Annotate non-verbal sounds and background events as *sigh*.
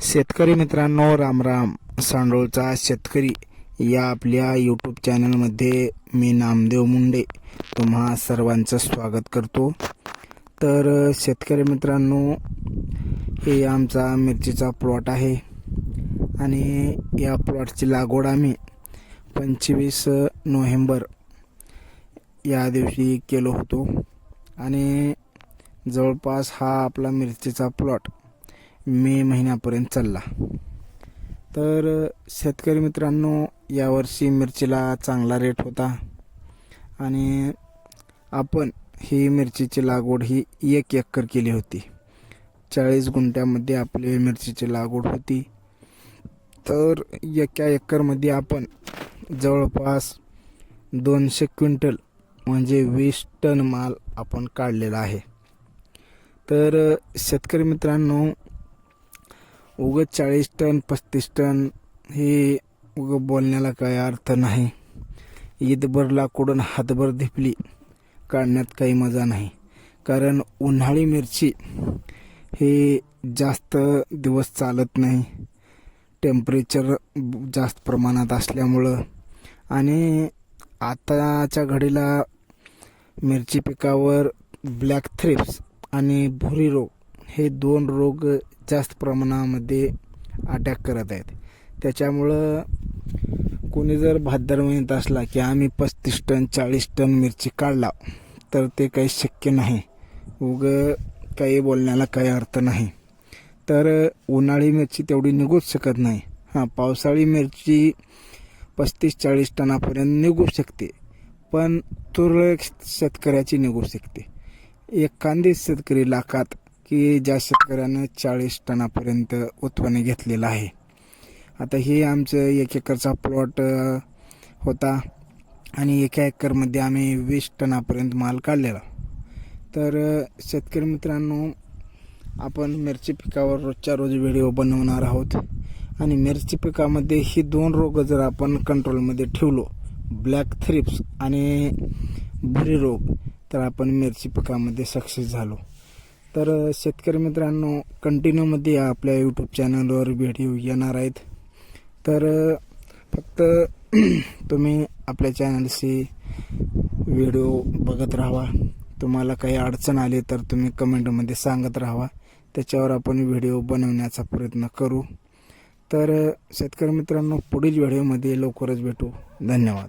शेतकरी मित्रांनो रामराम सांडोळचा शेतकरी या आपल्या यूट्यूब चॅनलमध्ये मी नामदेव मुंडे तुम्हा सर्वांचं स्वागत करतो. तर शेतकरी मित्रांनो हे आमचा मिरचीचा प्लॉट आहे आणि या प्लॉटची लागवड आम्ही पंचवीस नोव्हेंबर या दिवशी केलो होतो. आणि जवळपास हा आपला मिरचीचा प्लॉट मे महिन्यापर्यंत चालला. तर शेतकरी मित्रांनो यावर्षी मिरचीला चांगला रेट होता. आणि आपण ही मिरचीची लागवड ही एक एकर केली होती. चाळीस गुंठ्यामध्ये आपली मिरचीची लागवड होती. तर एका एकरमध्ये आपण जवळपास दोनशे क्विंटल म्हणजे वीस टन माल आपण काढलेला आहे. तर शेतकरी मित्रांनो उगत चाळीस टन पस्तीस टन हे उगं बोलण्याला काय अर्थ नाही. ईदभर लाकडून हातभर धिपली काढण्यात काही मजा नाही. कारण उन्हाळी मिरची हे जास्त दिवस चालत नाही. टेम्परेचर जास्त प्रमाणात असल्यामुळं. आणि आताच्या घडीला मिरची पिकावर ब्लॅक थ्रिप्स आणि भुरी रोग हे दोन रोग जास्त प्रमाणामध्ये अटॅक करत आहेत. त्याच्यामुळं कोणी जर भाद्र महिन्यात असला की आम्ही पस्तीस टन चाळीस टन मिरची काढला तर ते काही शक्य नाही. उग काही बोलण्याला काही अर्थ नाही. तर उन्हाळी मिरची तेवढी निघूच शकत नाही. हां पावसाळी मिरची पस्तीस चाळीस टनापर्यंत निघू शकते. पण तुरळक शेतकऱ्याची निघू शकते. एखादी शेतकरी लाखात की ज्या शेतकऱ्यानं चाळीस टनापर्यंत उत्पन्न घेतलेलं आहे. आता हे आमचं एक एकरचा प्लॉट होता आणि एका एकरमध्ये आम्ही वीस टनापर्यंत माल काढलेला. तर शेतकरी मित्रांनो आपण मिरची पिकावर रोजच्या रोज व्हिडिओ बनवणार आहोत आणि मिरची पिकामध्ये ही दोन रोग जर आपण कंट्रोलमध्ये ठेवलो ब्लॅक थ्रिप्स आणि भुरी रोग तर आपण मिरची पिकामध्ये सक्सेस झालो. तर शेतकरी मित्रांनो कंटिन्यूमध्ये आपल्या यूट्यूब चॅनलवर व्हिडिओ येणार आहेत. तर फक्त *clears throat* तुम्ही आपल्या चॅनलशी व्हिडिओ बघत राहावा. तुम्हाला काही अडचण आली तर तुम्ही कमेंटमध्ये सांगत राहा त्याच्यावर आपण व्हिडिओ बनवण्याचा प्रयत्न करू. तर शेतकरी मित्रांनो पुढील व्हिडिओमध्ये लवकरच भेटू. धन्यवाद.